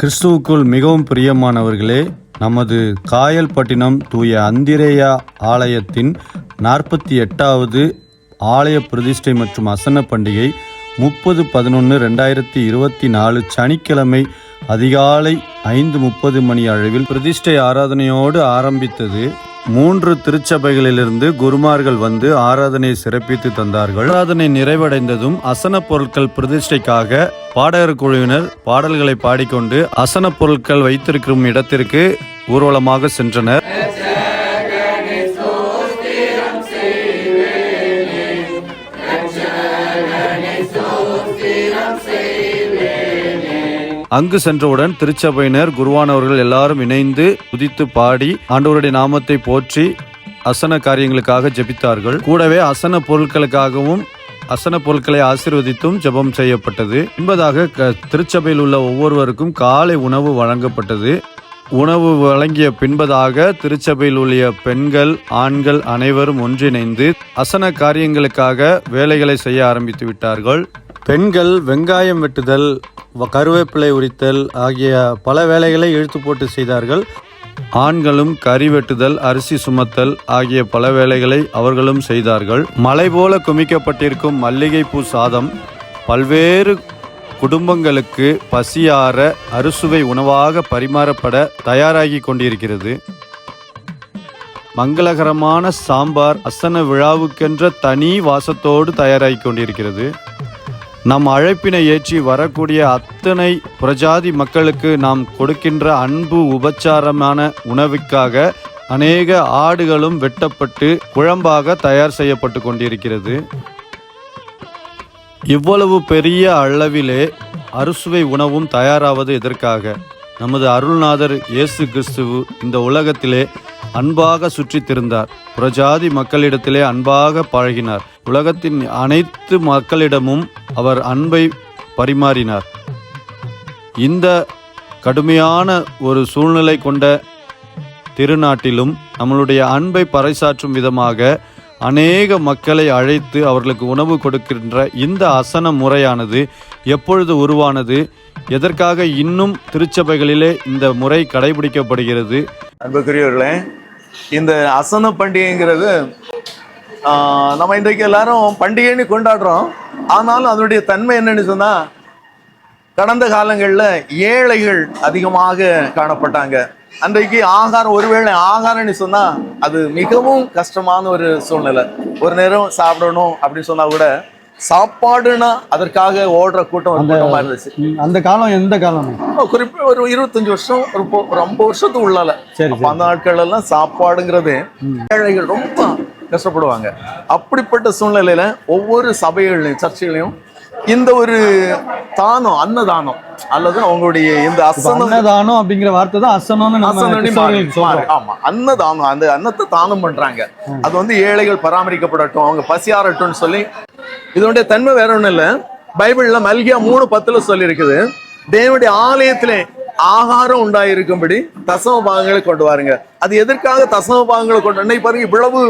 கிறிஸ்துவுக்குள் மிகவும் பிரியமானவர்களே நமது காயல்பட்டினம் தூய அந்திரேயா ஆலயத்தின் நாற்பத்தி எட்டாவது ஆலய பிரதிஷ்டை மற்றும் அசன பண்டிகை முப்பது பதினொன்று ரெண்டாயிரத்தி இருபத்தி நாலு சனிக்கிழமை அதிகாலை ஐந்து முப்பது மணி அளவில் பிரதிஷ்டை ஆராதனையோடு ஆரம்பித்தது. மூன்று திருச்சபைகளிலிருந்து குருமார்கள் வந்து ஆராதனை சிறப்பித்து தந்தார்கள். ஆராதனை நிறைவடைந்ததும் அசன பொருட்கள் பிரதிஷ்டைக்காக பாடகர் குழுவினர் பாடல்களை பாடிக்கொண்டு அசன பொருட்கள் வைத்திருக்கும் இடத்திற்கு ஊர்வலமாக சென்றனர். அங்கு சென்றவுடன் திருச்சபையினர் குருவானவர்கள் எல்லாரும் இணைந்து குதித்து பாடி ஆண்டவருடைய நாமத்தை போற்றி அசன காரியங்களுக்காக ஜெபித்தார்கள். கூடவே அசன பொருட்களுக்காகவும் அசன பொருட்களை ஆசீர்வதித்தும் ஜெபம் செய்யப்பட்டது. என்பதாக க- திருச்சபையில் உள்ள ஒவ்வொருவருக்கும் காலை உணவு வழங்கப்பட்டது. உணவு வழங்கிய பின்பதாக திருச்சபையில் உள்ள பெண்கள் ஆண்கள் அனைவரும் ஒன்றிணைந்து அசன காரியங்களுக்காக வேலைகளை செய்ய ஆரம்பித்து விட்டார்கள். பெண்கள் வெங்காயம் வெட்டுதல் வ- கருவேப்பிலை உரித்தல் ஆகிய பல வேலைகளை இழுத்து போட்டு செய்தார்கள். ஆண்களும் கறி வெட்டுதல் அரிசி சுமத்தல் ஆகிய பல வேலைகளை அவர்களும் செய்தார்கள். மலை போல குமிக்கப்பட்டிருக்கும் மல்லிகைப்பூ சாதம் பல்வேறு குடும்பங்களுக்கு பசியார அறுசுவை உணவாக பரிமாறப்பட தயாராகி கொண்டிருக்கிறது. மங்களகரமான சாம்பார் அசன விழாவுக்கென்ற தனி வாசத்தோடு தயாராகி கொண்டிருக்கிறது. நம் அழைப்பினை ஏற்றி வரக்கூடிய அத்தனை பிரஜாதி மக்களுக்கு நாம் கொடுக்கின்ற அன்பு உபச்சாரமான உணவுக்காக அநேக ஆடுகளும் வெட்டப்பட்டு குழம்பாக தயார் செய்யப்பட்டு கொண்டிருக்கிறது. இவ்வளவு பெரிய அளவிலே அறுசுவை உணவும் தயாராவது எதற்காக? நமது அருள்நாதர் இயேசு கிறிஸ்துவு இந்த உலகத்திலே அன்பாக சுற்றித் திருந்தார் புறஜாதி மக்களிடத்திலே அன்பாக பழகினார். உலகத்தின் அனைத்து மக்களிடமும் அவர் அன்பை பரிமாறினார். இந்த கடுமையான ஒரு சூழ்நிலை கொண்ட திருநாட்டிலும் நம்மளுடைய அன்பை பறைசாற்றும் விதமாக அநேக மக்களை அழைத்து அவர்களுக்கு உணவு கொடுக்கின்ற இந்த அசன முறையானது எப்பொழுது உருவானது? எதற்காக இன்னும் திருச்சபைகளிலே இந்த முறை கடைபிடிக்கப்படுகிறது? அன்புக்குரியவர்களே இந்த அசன பண்டிகைங்கிறது நம்ம இன்றைக்கு எல்லாரும் பண்டிகைன்னு கொண்டாடுறோம். ஆனாலும் அதனுடைய தன்மை என்னன்னு சொன்னால் கடந்த காலங்களில் ஏழைகள் அதிகமாக காணப்பட்டாங்க. அன்றைக்கு ஆகாரம் ஒருவேளை ஆகாரம்னு சொன்னா அது மிகவும் கஷ்டமான ஒரு சூழ்நிலை. ஒரு நேரம் சாப்பிடணும் அப்படின்னு சொன்னா கூட சாப்பாடுனா அதற்காக ஓடுற கூட்டம் ஒரு கூட்டமா இருந்துச்சு. அந்த காலம் எந்த காலம் குறிப்பிட்ட ஒரு இருபத்தஞ்சு வருஷம் ஒரு ஒரு ஐம்பது வருஷத்துக்கு உள்ளால. சரி அந்த நாட்கள் எல்லாம் சாப்பாடுங்கிறது ஏழைகள் ரொம்ப கஷ்டப்படுவாங்க. அப்படிப்பட்ட சூழ்நிலையில ஒவ்வொரு சபைகள்லையும் சர்ச்சைகளையும் இந்த ஒரு தானம் அன்னதானம் அல்லது அவங்களுடைய இந்த அசனம் அன்னதானம் அப்படிங்கிற வார்த்தை தான். சொல்றோம். ஆமா அன்னதானம் அந்த அன்னத்தை தானம் பண்றாங்க. அது வந்து ஏழைகள் பராமரிக்கப்படட்டும் அவங்க பசியாரட்டும்னு சொல்லி. இதனுடைய தன்மை வேற ஒண்ணும் இல்ல. பைபிள்ல மல்கியா மூணு பத்துல சொல்லி இருக்குது தேவனுடைய ஆலயத்திலே ஆகாரம் உண்டாயிருக்கும்படி தசம பாகங்களை கொண்டு வாருங்க. அது எதற்காக தசம பாகங்களை கொண்டு பாருங்க இவ்வளவு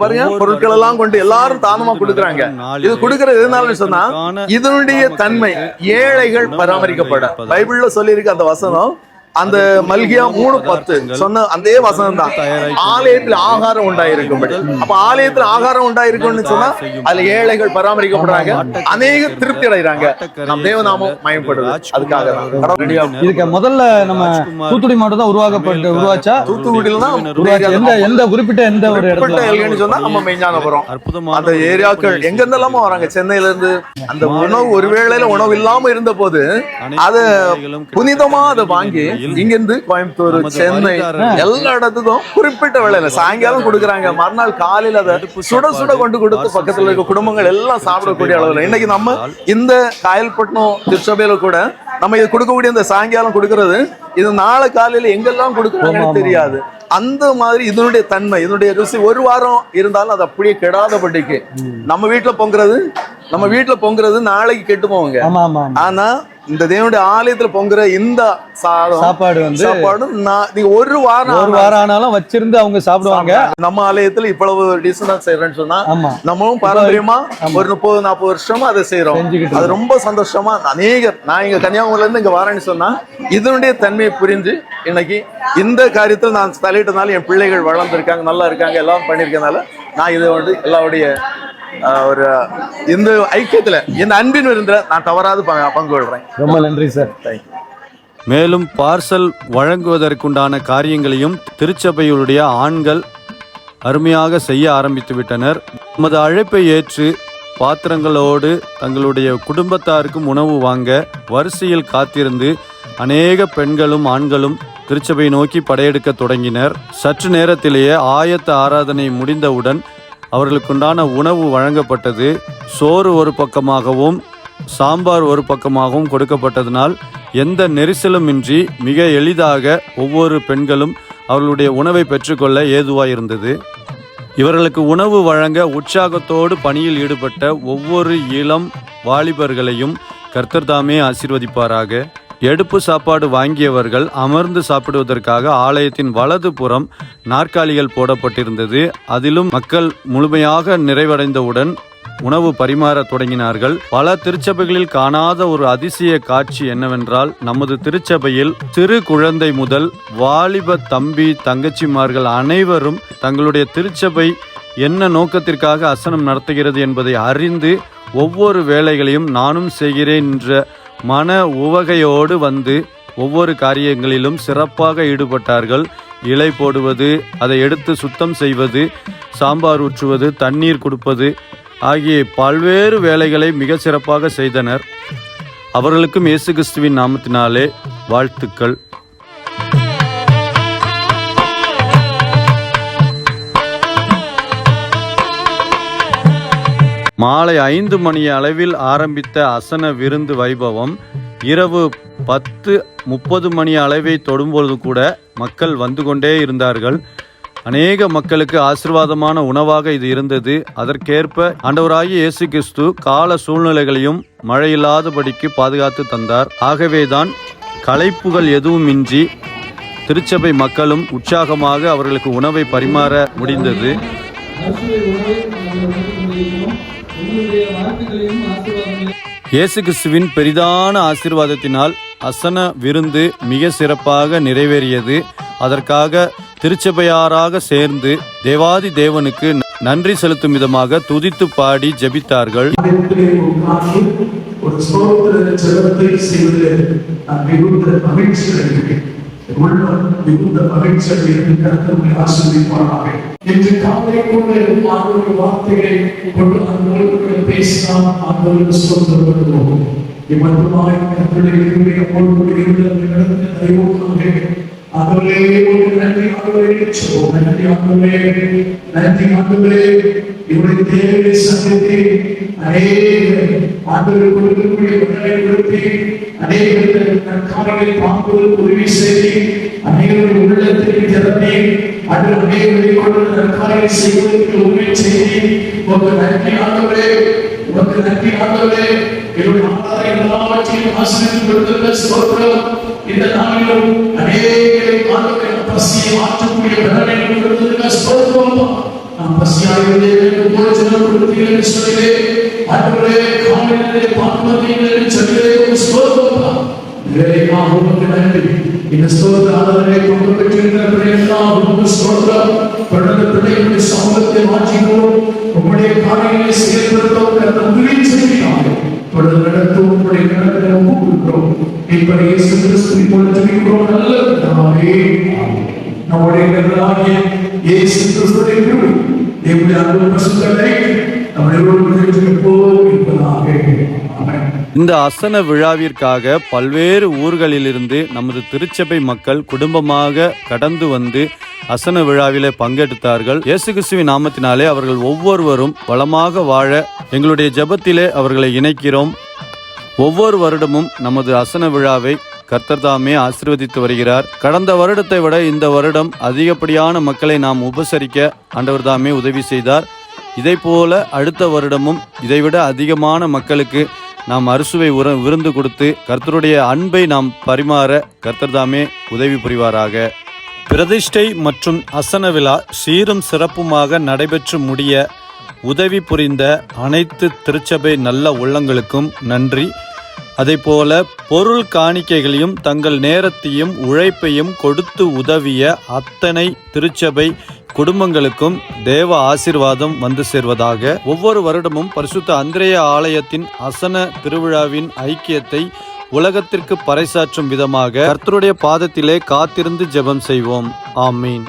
பாருங்க பொருட்கள் எல்லாம் கொண்டு எல்லாரும் தானமா கொடுக்குறாங்க. இது கொடுக்கறது எதனால சொன்னா இதனுடைய தன்மை ஏழைகள் பராமரிக்கப்பட. பைபிள்ல சொல்லியிருக்கு அந்த வசனம். அந்த மல்கியா மூணு பத்து சொன்ன அதே வசனம் தான். ஆலயத்தில் ஆகாரம் உண்டாயிருக்கும்படி. அப்ப ஆலயத்தில் ஆகாரம் உண்டாயிருக்கும்னு சொன்னா அதுல ஏழைகள் பராமரிக்கப்படுறாங்க அநேக திருப்தி அடைகிறாங்க. நம் தேவநாமம் மயப்படுது. அதுக்காக இதுக்கு முதல்ல நம்ம தூத்துக்குடி மாவட்டம் தான் உருவாக்கப்பட்டு உருவாச்சா? தூத்துக்குடியில தான் எந்த எந்த குறிப்பிட்ட எந்த ஒரு இடத்துல? சொன்னா நம்ம மெஞ்ஞானபுரம் அற்புதமான அந்த ஏரியாக்கள் எங்க இருந்தெல்லாமோ வராங்க. சென்னையில இருந்து அந்த உணவு ஒரு வேளையில உணவு இல்லாம இருந்த போது அது புனிதமா அதை வாங்கி இங்கிருந்து கோயம்புத்தூர் சென்னை எல்லா இடத்துக்கும் குறிப்பிட்ட வேளையில சாயங்காலம் கொடுக்குறாங்க. மறுநாள் காலையில அதை சுட சுட கொண்டு கொடுத்து பக்கத்துல இருக்க குடும்பங்கள் எல்லாம் சாப்பிடக்கூடிய அளவுல. இன்னைக்கு நம்ம இந்த காயல்பட்டினம் திருச்சபையில கூட நம்ம இது கொடுக்கக்கூடிய இந்த சாயங்காலம் கொடுக்கறது இது நாளை காலையில எங்கெல்லாம் கொடுக்குறாங்கன்னு தெரியாது. அந்த மாதிரி இதனுடைய தன்மை இதனுடைய ருசி ஒரு வாரம் இருந்தாலும் அது அப்படியே கெடாதபடிக்கு நம்ம வீட்டுல பொங்குறது நம்ம வீட்டுல பொங்குறது நாளைக்கு கெட்டு போவாங்க ஆனா இந்த தேவனுடைய ஆலயத்துல பொங்குற இந்த சாதம் சாப்பாடு வந்து சாப்பாடும் நான் நீங்க ஒரு வாரம் ஒரு வாரம் ஆனாலும் வச்சிருந்து அவங்க சாப்பிடுவாங்க. நம்ம ஆலயத்துல இவ்வளவு டிசனா செய்யறேன்னு சொன்னா நம்மளும் பாரம்பரியமா ஒரு முப்பது நாற்பது வருஷமா அதை செய்யறோம் அது ரொம்ப சந்தோஷமா அநேகர் நான் இங்க கன்னியாகுமரியில இருந்து இங்க வரேன்னு சொன்னா இதனுடைய தன்மையை புரிஞ்சு இன்னைக்கு இந்த காரியத்தில் நான் தலையிட்டனால என் பிள்ளைகள் வளர்ந்துருக்காங்க நல்லா இருக்காங்க எல்லாம் பண்ணிருக்கனால நான் இதை வந்து எல்லாருடைய ஒரு இந்த ஐக்கியத்துல இந்த அன்பின் விருந்தில் நான் தவறாது பங்கு கொள்றேன். ரொம்ப நன்றி சார். தேங்க்யூ மேலும் பார்சல் வழங்குவதற்குண்டான காரியங்களையும் திருச்சபையுடைய ஆண்கள் அருமையாக செய்ய ஆரம்பித்து விட்டனர். நமது அழைப்பை ஏற்று பாத்திரங்களோடு தங்களுடைய குடும்பத்தாருக்கும் உணவு வாங்க வரிசையில் காத்திருந்து அநேக பெண்களும் ஆண்களும் திருச்சபை நோக்கி படையெடுக்க தொடங்கினர். சற்று நேரத்திலேயே ஆயத்த ஆராதனை முடிந்தவுடன் அவர்களுக்குண்டான உணவு வழங்கப்பட்டது. சோறு ஒரு பக்கமாகவும் சாம்பார் ஒரு பக்கமாகவும் கொடுக்கப்பட்டதனால் எந்த நெரிசலும் இன்றி மிக எளிதாக ஒவ்வொரு பெண்களும் அவர்களுடைய உணவை பெற்றுக்கொள்ள ஏதுவாயிருந்தது. இவர்களுக்கு உணவு வழங்க உற்சாகத்தோடு பணியில் ஈடுபட்ட ஒவ்வொரு இளம் வாலிபர்களையும் கர்த்தர்தாமே ஆசிர்வதிப்பாராக ஆசீர்வதிப்பாராக. எடுப்பு சாப்பாடு வாங்கியவர்கள் அமர்ந்து சாப்பிடுவதற்காக ஆலயத்தின் வலது புறம் நாற்காலிகள் போடப்பட்டிருந்தது. அதிலும் மக்கள் முழுமையாக நிறைவடைந்தவுடன் உணவு பரிமாற தொடங்கினார்கள். பல திருச்சபைகளில் காணாத ஒரு அதிசய காட்சி என்னவென்றால் நமது திருச்சபையில் சிறு குழந்தை முதல் வாலிப தம்பி தங்கச்சிமார்கள் அனைவரும் தங்களுடைய திருச்சபை என்ன நோக்கத்திற்காக அசனம் நடத்துகிறது என்பதை அறிந்து ஒவ்வொரு வேலைகளையும் நானும் செய்கிறேன் என்ற மன உவகையோடு வந்து ஒவ்வொரு காரியங்களிலும் சிறப்பாக ஈடுபட்டார்கள். இலை போடுவது அதை எடுத்து சுத்தம் செய்வது சாம்பார் ஊற்றுவது தண்ணீர் கொடுப்பது ஆகிய பல்வேறு வேலைகளை மிக சிறப்பாக செய்தனர். அவர்களுக்கும் இயேசு கிறிஸ்துவின் நாமத்தினாலே வாழ்த்துக்கள். மாலை ஐந்து மணி அளவில் ஆரம்பித்த அசன விருந்து வைபவம் இரவு பத்து முப்பது மணி அளவை தொடும்பொழுது கூட மக்கள் வந்து கொண்டே இருந்தார்கள். அநேக மக்களுக்கு ஆசிர்வாதமான உணவாக இது இருந்தது. அதற்கேற்ப ஆண்டவராகிய இயேசு கிறிஸ்து கால சூழ்நிலைகளையும் மழையில்லாதபடிக்கு பாதுகாத்து தந்தார். ஆகவேதான் களைப்புகள் எதுவுமின்றி திருச்சபை மக்களும் உற்சாகமாக அவர்களுக்கு உணவை பரிமாற முடிந்தது. இயேசு கிறிஸ்துவின் பெரிதான ஆசீர்வாதத்தினால் அசன விருந்து மிக சிறப்பாக நிறைவேறியது. அதற்காக திருச்சபையாராக சேர்ந்து தேவாதி தேவனுக்கு நன்றி செலுத்தும் விதமாக துதித்து பாடி ஜெபித்தார்கள். ஒரு சோத்திர ஜெபத்தை செய்வதில் நான் மிகுந்த மகிழ்ச்சி அடைகிறேன் உள்ளம் மிகுந்த மகிழ்ச்சி அடைகிறது ஆசிரியப்பானாக இன்று காலை கூட ஆண்டோட வார்த்தைகளை கொண்டு அன்போடு பேசினால் ஆண்டோடு ஸ்தோத்திரப்படுவோம் இம்மட்டுமாய் கருத்துடைய கிருபை அப்போது கூட இருந்த நடந்த தயவுக்காக ஆண்டவரே ஒரு நன்றி ஆண்டவரே சொல்வோம் நன்றி ஆண்டவரே நன்றி ஆண்டவரே இவருடைய தேவையை சந்தித்து அநேக ஆண்டவர் கொடுக்கக்கூடிய உடலை கொடுத்து அநேக காரியங்களை பார்ப்பதற்கு உதவி செய்து அநேகருடைய உள்ளத்தில் திறந்து அது அநேகரை கொண்டு நற்காரியை செய்வதற்கு உதவி செய்து உங்க நன்றி ஆண்டவரே உமக்கு நன்றி ஆண்டவரே என்னுடைய ஆதாரம் இந்த நாளிலும் அநேகரை ஆண்டவரை பசியை மாற்றக்கூடிய பலனை கொடுத்திருந்த ஸ்தோத்திரம் நாம் பசியாகிறதே கொடுத்தீர்கள் சொல்லிலே ஆண்டவரே காலையிலே பார்ப்பதீர்கள் சொல்லிலே ஒரு உமக்கு நன்றி. இந்த ஸ்தோத்திர ஆராதனை கொண்டு பெற்றிருக்கிற எல்லாம் உமக்கு ஸ்தோத்திரம். பிறந்த பிள்ளைகளுடைய சமூகத்தை மாற்றினோம். காரியங்களை தொடர்ந்து நடத்தும் ஒப்புக்கொள்கிறோம் இப்படி இயேசு கிறிஸ்து இப்பொழுது நல்ல பிதாவே. நம்முடைய இயேசு தேவனுடைய அன்பு நம்முடைய இருப்பதாக ஆமென். இந்த அசன விழாவிற்காக பல்வேறு ஊர்களிலிருந்து நமது திருச்சபை மக்கள் குடும்பமாக கடந்து வந்து அசன விழாவிலே பங்கெடுத்தார்கள். இயேசு கிறிஸ்துவின் நாமத்தினாலே அவர்கள் ஒவ்வொருவரும் வளமாக வாழ எங்களுடைய ஜபத்திலே அவர்களை இணைக்கிறோம். ஒவ்வொரு வருடமும் நமது அசன விழாவை கர்த்தர் தாமே ஆசீர்வதித்து வருகிறார். கடந்த வருடத்தை விட இந்த வருடம் அதிகப்படியான மக்களை நாம் உபசரிக்க ஆண்டவர் தாமே உதவி செய்தார். இதை போல அடுத்த வருடமும் இதைவிட அதிகமான மக்களுக்கு நாம் அறுசுவை உர விருந்து கொடுத்து கர்த்தருடைய அன்பை நாம் பரிமாற கர்த்தர் தாமே உதவி புரிவாராக. பிரதிஷ்டை மற்றும் அசன விழா சீரும் சிறப்புமாக நடைபெற்று முடிய உதவி புரிந்த அனைத்து திருச்சபை நல்ல உள்ளங்களுக்கும் நன்றி. அதேபோல பொருள் காணிக்கைகளையும் தங்கள் நேரத்தையும் உழைப்பையும் கொடுத்து உதவிய அத்தனை திருச்சபை குடும்பங்களுக்கும் தேவ ஆசீர்வாதம் வந்து சேர்வதாக ஒவ்வொரு வருடமும் பரிசுத்த அந்திரேய ஆலயத்தின் அசன திருவிழாவின் ஐக்கியத்தை உலகத்திற்கு பறைசாற்றும் விதமாக கர்த்தருடைய பாதத்திலே காத்திருந்து ஜெபம் செய்வோம். ஆமீன்.